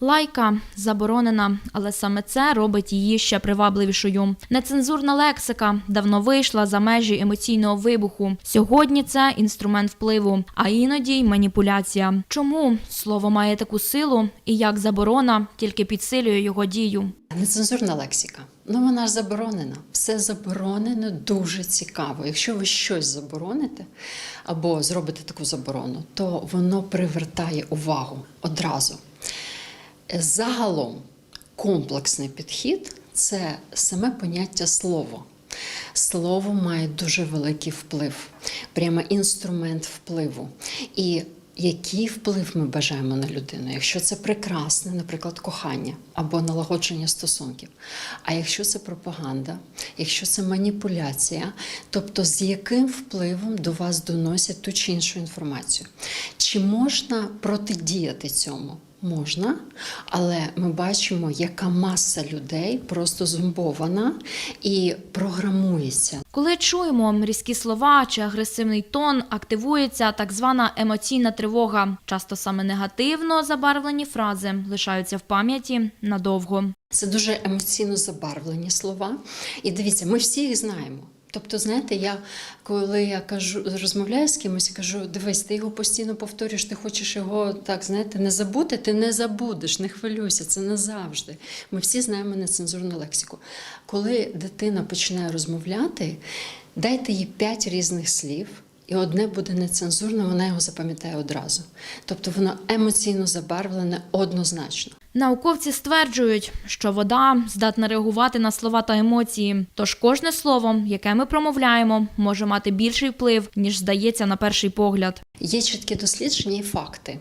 Лайка заборонена, але саме це робить її ще привабливішою. Нецензурна лексика давно вийшла за межі емоційного вибуху. Сьогодні це інструмент впливу, а іноді й маніпуляція. Чому слово має таку силу і як заборона тільки підсилює його дію? Нецензурна лексика. Ну вона ж заборонена. Все заборонено дуже цікаво. Якщо ви щось забороните або зробите таку заборону, то воно привертає увагу одразу. Загалом комплексний підхід це саме поняття слово. Слово має дуже великий вплив, прямо інструмент впливу. І який вплив ми бажаємо на людину? Якщо це прекрасне, наприклад, кохання або налагодження стосунків. А якщо це пропаганда, якщо це маніпуляція, тобто з яким впливом до вас доносять ту чи іншу інформацію? Чи можна протидіяти цьому? Можна, але ми бачимо, яка маса людей просто зомбована і програмується. Коли чуємо різкі слова чи агресивний тон, активується так звана емоційна тривога. Часто саме негативно забарвлені фрази лишаються в пам'яті надовго. Це дуже емоційно забарвлені слова. І дивіться, ми всі їх знаємо. Тобто, знаєте, я коли я кажу, розмовляю з кимось, я кажу, дивись, ти його постійно повторюєш, ти хочеш його так, знаєте, не забути, ти не забудеш, не хвилюйся, це назавжди. Ми всі знаємо нецензурну лексику. Коли дитина починає розмовляти, дайте їй п'ять різних слів. І одне буде нецензурне, вона його запам'ятає одразу. Тобто воно емоційно забарвлене однозначно. Науковці стверджують, що вода здатна реагувати на слова та емоції. Тож кожне слово, яке ми промовляємо, може мати більший вплив, ніж здається на перший погляд. Є чіткі дослідження і факти.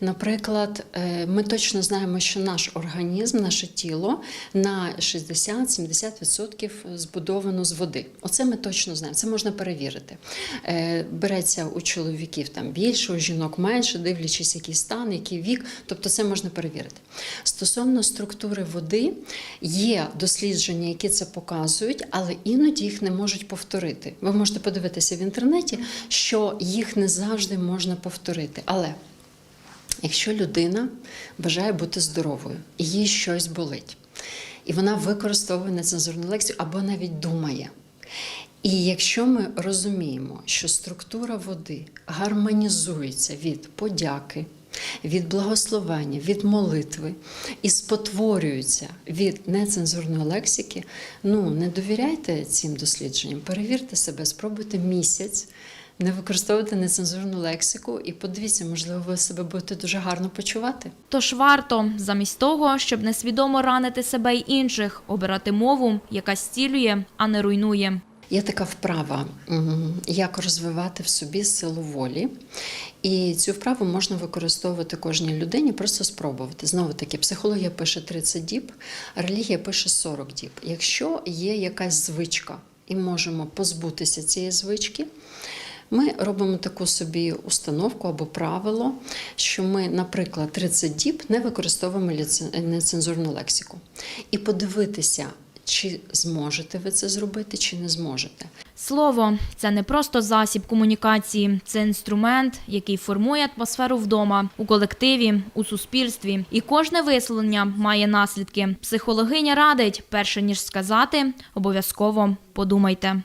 Наприклад, е, ми точно знаємо, що наш організм, наше тіло на 60-70% збудовано з води. Оце ми точно знаємо. Це можна перевірити. Е, Береться у чоловіків там більше, у жінок менше, дивлячись, який стан, який вік. Тобто, це можна перевірити. Стосовно структури води, є дослідження, які це показують, але іноді їх не можуть повторити. Ви можете подивитися в інтернеті, що їх не завжди можна повторити. Але якщо людина бажає бути здоровою і їй щось болить, і вона використовує нецензурну лексику або навіть думає. І якщо ми розуміємо, що структура води гармонізується від подяки, від благословення, від молитви і спотворюється від нецензурної лексики, ну не довіряйте цим дослідженням, перевірте себе, спробуйте місяць. Не використовувати нецензурну лексику і подивіться, можливо, ви себе будете дуже гарно почувати. Тож варто, замість того, щоб несвідомо ранити себе й інших, обирати мову, яка зцілює, а не руйнує. Є така вправа, як розвивати в собі силу волі. І цю вправу можна використовувати кожній людині, просто спробувати. Знову таки, психологія пише 30 діб, релігія пише 40 діб. Якщо є якась звичка і можемо позбутися цієї звички, ми робимо таку собі установку або правило, що ми, наприклад, 30 діб не використовуємо нецензурну лексику. І подивитися, чи зможете ви це зробити, чи не зможете. Слово це не просто засіб комунікації, це інструмент, який формує атмосферу вдома, у колективі, у суспільстві. І кожне висловлення має наслідки. Психологиня радить, перше ніж сказати, обов'язково подумайте.